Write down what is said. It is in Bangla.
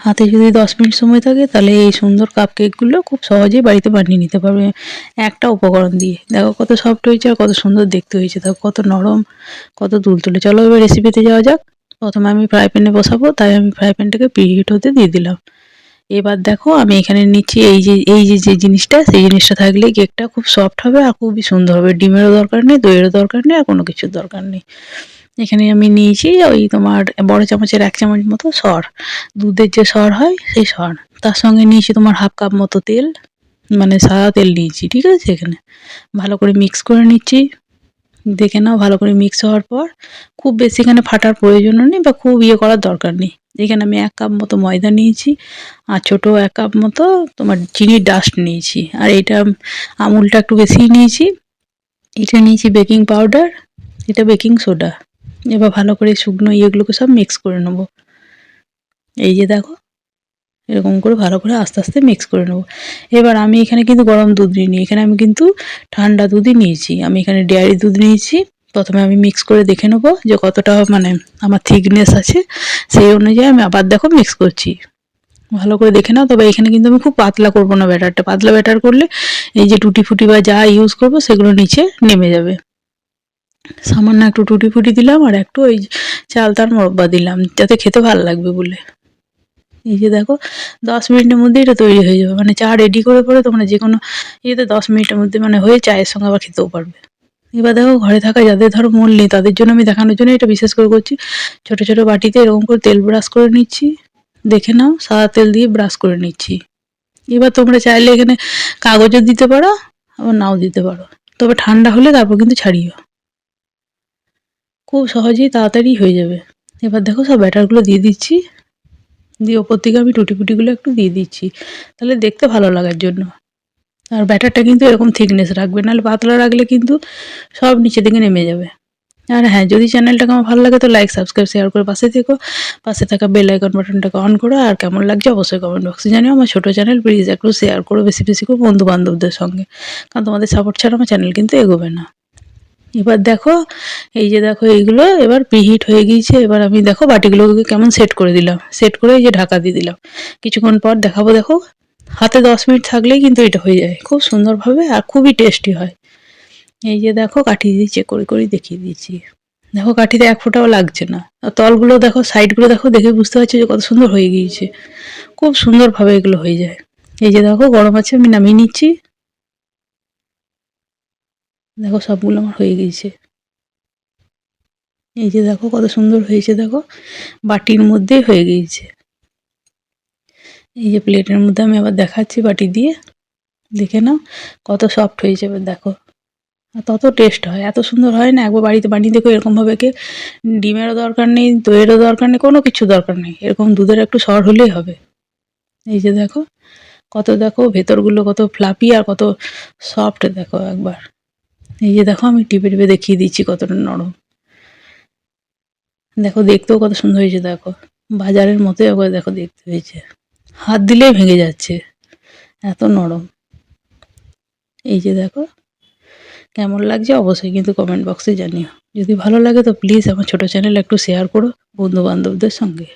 হাতে যদি দশ মিনিট সময় থাকে, তাহলে এই সুন্দর কাপ কেকগুলো খুব সহজেই বাড়িতে বানিয়ে নিতে পারবে। একটা উপকরণ দিয়ে। দেখো কত সফট হয়েছে আর কত সুন্দর দেখতে হয়েছে। দেখো কত নরম, কত তুলতুলে। চলো এবার রেসিপিতে যাওয়া যাক। প্রথমে আমি ফ্রাই প্যানে বসাবো, তাই আমি ফ্রাই প্যানটাকে প্রিহিট হতে দিয়ে দিলাম। এবার দেখো আমি এখানে নিচ্ছি এই যে এই যে যে জিনিসটা, সেই জিনিসটা থাকলে কেকটা খুব সফট হবে আর খুবই সুন্দর হবে। ডিমেরও দরকার নেই, দইয়েরও দরকার নেই আর কোনো কিছুর দরকার নেই। এখানে আমি নিয়েছি ওই তোমার বড় চামচের এক চামচ মতো সর। দুধের যে সর হয়, সেই সর। তার সঙ্গে নিয়েছি তোমার হাফ কাপ মতো তেল মানে সাদা তেল নিয়েছি, ঠিক আছে এখানে। ভালো করে মিক্স করে নিচ্ছি। দেখে নাও, ভালো করে মিক্স হওয়ার পর। খুব বেশি এখানে ফাটার প্রয়োজনও নেই বা খুব ইয়ে করার দরকার নেই। এখানে আমি এক কাপ মতো ময়দা নিয়েছি আর ছোটো এক কাপ মতো তোমার চিনির ডাস্ট নিয়েছি। আর এটা আমুলটা একটু বেশিই নিয়েছি। এটা নিয়েছি বেকিং পাউডার এটা বেকিং সোডা এবার ভালো করে শুকনো ইয়েগুলোকে সব মিক্স করে নেব। এই যে দেখো, এরকম করে ভালো করে আস্তে আস্তে মিক্স করে নেব। এবার আমি এখানে কিন্তু গরম দুধ নিইনি, এখানে আমি কিন্তু ঠান্ডা দুধই নিয়েছি। আমি এখানে ডেয়ারি দুধ নিয়েছি, প্রথমে আমি মিক্স করে দেখে নেব যে কতটা মানে আমার থিকনেস আছে, সেই অনুযায়ী আমি আবার দেখো মিক্স করছি। ভালো করে দেখে নাও, তবে এখানে কিন্তু আমি খুব পাতলা করব না ব্যাটারটা। পাতলা ব্যাটার করলে এই যে টুটি ফুটি বা যা ইউজ করব, সেগুলো নিচে নেমে যাবে। সামান্য একটু টুটি ফুটি দিলাম আর একটু ওই চাল চালতার মোরব্বা দিলাম, যাতে খেতে ভালো লাগবে বলে। এই যে দেখো, দশ মিনিটের মধ্যে এটা তৈরি হয়ে যাবে। মানে চা রেডি করে পরে তোমরা যে কোনো ইয়েতে দশ মিনিটের মধ্যে মানে হয়ে চায়ের সঙ্গে আবার খেতেও পারবে। এবার দেখো, ঘরে থাকা যাদের ধরো মূল নেই, তাদের জন্য আমি দেখানোর জন্য এটা বিশেষ করে করছি। ছোট ছোট বাটিতে এরকম করে তেল ব্রাশ করে নিচ্ছি। দেখে নাও, সাদা তেল দিয়ে ব্রাশ করে নিচ্ছি। এবার তোমরা চাইলে এখানে কাগজও দিতে পারো, আবার নাও দিতে পারো। তবে ঠান্ডা হলে তারপর কিন্তু ছাড়িও। খুব সহজেই তাড়াতাড়ি হয়ে যাবে। এবার দেখো সব ব্যাটারগুলো দিয়ে দিচ্ছি। দিয়ে ওপর থেকে আমি টুটি ফুটিগুলো একটু দিয়ে দিচ্ছি। তাহলে দেখতে ভালো লাগার জন্য। আর ব্যাটারটা কিন্তু এরকম থিকনেস রাখবে, নাহলে পাতলা রাখলে কিন্তু সব নিচে দিকে নেমে যাবে। আর হ্যাঁ যদি চ্যানেলটাকে আমার ভালো লাগে তো লাইক সাবস্ক্রাইব শেয়ার করে পাশে থেকো। পাশে থাকা বেল আইকন বাটনটাকে অন করো। আর কেমন লাগছে অবশ্যই কমেন্ট বক্সে জানিও। আমার ছোটো চ্যানেল প্লিজ একটু শেয়ার করো বেশি বেশি করে বন্ধু বান্ধবদের সঙ্গে। কারণ তোমাদের সাপোর্ট ছাড়া আমার চ্যানেল কিন্তু এগোবে না। এবার দেখো, এই যে দেখো এইগুলো এবার প্রিহিট হয়ে গিয়েছে, এবার আমি দেখো বাটিগুলোকে কেমন সেট করে দিলাম। সেট করে এই যে ঢাকা দিয়ে দিলাম। কিছুক্ষণ পর দেখাবো দেখো, হাতে দশ মিনিট থাকলেই কিন্তু এটা হয়ে যায়, খুব সুন্দরভাবে আর খুবই টেস্টি হয়। এই যে দেখো কাঠি দিয়ে চেক করে করে দেখিয়ে দিয়েছি। দেখো কাঠিতে এক ফোঁটাও লাগছে না। আর তলগুলো দেখো সাইডগুলো দেখো দেখে বুঝতে পারছি যে কত সুন্দর হয়ে গিয়েছে। খুব সুন্দরভাবে এগুলো হয়ে যায়। এই যে দেখো গরম আছে, আমি নামিয়ে নিচ্ছি। দেখো সবগুলো আমার হয়ে গিয়েছে এই যে দেখো কত সুন্দর হয়েছে দেখো, বাটির মধ্যেই হয়ে গিয়েছে এই যে প্লেটের মধ্যে আমি আবার দেখাচ্ছি বাটি দিয়ে। দেখে নাও, কত সফট হয়েছে এবার দেখো। আর তত টেস্ট হয়, এত সুন্দর হয় না, একবার বাড়িতে বানিয়ে দেখো এরকমভাবে কে ডিমেরও দরকার নেই, দইয়েরও দরকার নেই, কোনো কিছু দরকার নেই। এরকম দুধের একটু সর হলেই হবে। এই যে দেখো, কত দেখো ভেতরগুলো কত ফ্লাপি আর কত সফট দেখো একবার। এই যে দেখো আমি টিপে টিপে দেখিয়ে দিচ্ছি কতটা নরম। দেখো দেখতেও কত সুন্দর হয়েছে, দেখো। বাজারের মতো একবার দেখো দেখতে হয়েছে। হাত দিলেই ভেঙে যাচ্ছে। এত নরম। এই যে দেখো, কেমন লাগছে অবশ্যই কিন্তু কমেন্ট বক্সে জানিও। যদি ভালো লাগে তো প্লিজ আমার ছোটো চ্যানেল একটু শেয়ার করো বন্ধু বান্ধবদের সঙ্গে।